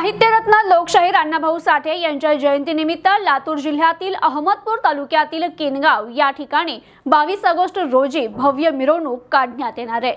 साहित्यरत्न लोकशाहीर अण्णाभाऊ साठे यांच्या जयंतीनिमित्त लातूर जिल्ह्यातील अहमदपूर तालुक्यातील केनगाव या ठिकाणी बावीस ऑगस्ट रोजी भव्य मिरवणूक काढण्यात येणार आहे.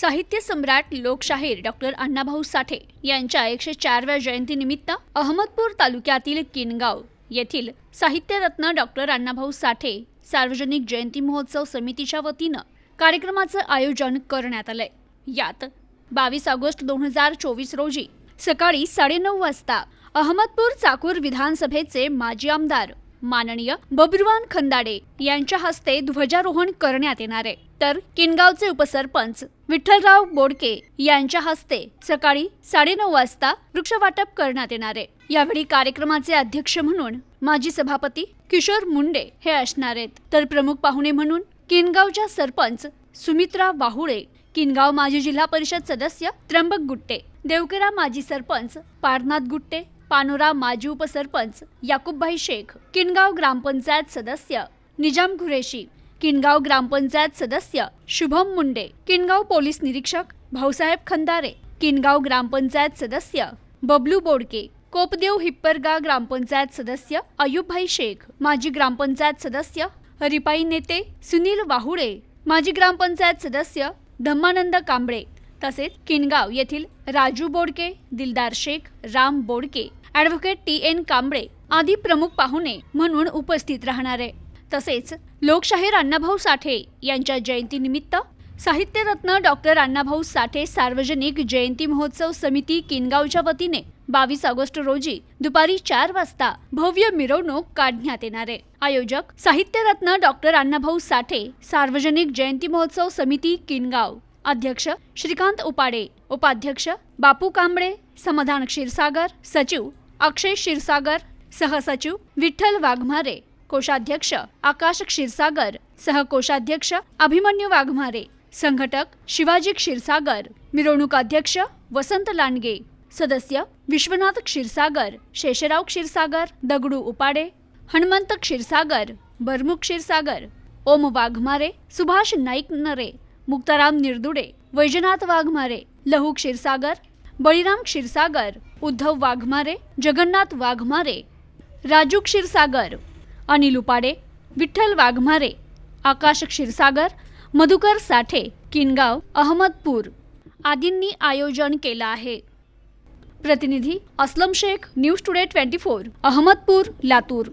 साहित्य सम्राट लोकशाहीर डॉक्टर अण्णाभाऊ साठे यांच्या एकशे चारव्या जयंतीनिमित्त अहमदपूर तालुक्यातील किनगाव येथील साहित्यरत्न डॉक्टर अण्णाभाऊ साठे सार्वजनिक जयंती महोत्सव समितीच्या वतीनं कार्यक्रमाचं आयोजन करण्यात आलंय. यात बावीस ऑगस्ट दोन हजार चोवीस रोजी सकाळी साडेनऊ वाजता अहमदपूर चाकूर विधानसभेचे माजी आमदार माननीय बबरुवान खंदाडे यांच्या हस्ते ध्वजारोहण करण्यात येणार आहे. तर किनगावचे उपसरपंच विठ्ठलराव बोडके यांच्या हस्ते सकाळी साडेनऊ वाजता वृक्षवाटप करण्यात येणार आहे. यावेळी कार्यक्रमाचे अध्यक्ष म्हणून माजी सभापती किशोर मुंडे हे असणार आहेत. तर प्रमुख पाहुणे म्हणून किनगावच्या सरपंच सुमित्रा वाहुळे किनगाव माजी जिल्हा परिषद सदस्य त्र्यंबक गुट्टे देवकरा माजी सरपंच पारनाथ गुट्टे पानोरा माजी उपसरपंच याकूबभाई शेख किनगाव ग्रामपंचायत सदस्य निजाम कुरेशी किनगाव ग्रामपंचायत सदस्य शुभम मुंडे किनगाव पोलीस निरीक्षक भाऊसाहेब खंदारे किनगाव ग्रामपंचायत सदस्य बबलू बोडके कोपदेव हिप्परगा ग्रामपंचायत सदस्य अयुबभाई शेख माजी ग्रामपंचायत सदस्य हरिपाई नेते सुनील वाहुळे माजी ग्रामपंचायत सदस्य धम्मानंद कांबळे तसेच किनगाव येथील Raju Bodke Dildar Shaikh Ram Bodke advocate T N Kamble आदी प्रमुख पाहुणे म्हणून उपस्थित राहणार. आहे तसेच लोकशाहीर अण्णाभाऊ साठे यांच्या जयंतीनिमित्त साहित्यरत्न डॉक्टर अण्णाभाऊ साठे सार्वजनिक जयंती महोत्सव समिती किनगावच्या वतीने बावीस ऑगस्ट रोजी दुपारी चार वाजता भव्य मिरवणूक काढण्यात येणार. आहे आयोजक साहित्यरत्न डॉक्टर अण्णाभाऊ साठे सार्वजनिक जयंती महोत्सव समिती किनगाव अध्यक्ष श्रीकांत उपाडे उपाध्यक्ष बापू कांबळे समाधान क्षीरसागर सचिव अक्षय क्षीरसागर सहसचिव विठ्ठल वाघमारे कोषाध्यक्ष आकाश क्षीरसागर सहकोषाध्यक्ष अभिमन्यू वाघमारे संघटक शिवाजी क्षीरसागर मिरवणूक अध्यक्ष वसंत लांडगे. सदस्य विश्वनाथ क्षीरसागर शेषराव क्षीरसागर दगडू उपाडे हनुमंत क्षीरसागर बरमुख क्षीरसागर ओम वाघमारे सुभाष नाईक नरे मुक्ताराम निर्दुडे वैजनाथ वाघमारे लहू क्षीरसागर बळीराम क्षीरसागर उद्धव वाघमारे जगन्नाथ वाघमारे राजू क्षीरसागर अनिल उपाडे विठ्ठल वाघमारे आकाश क्षीरसागर मधुकर साठे किनगाव अहमदपूर आदींनी आयोजन केलं आहे. प्रतिनिधी Aslam Shaikh news today twenty four Ahmadpur Latur.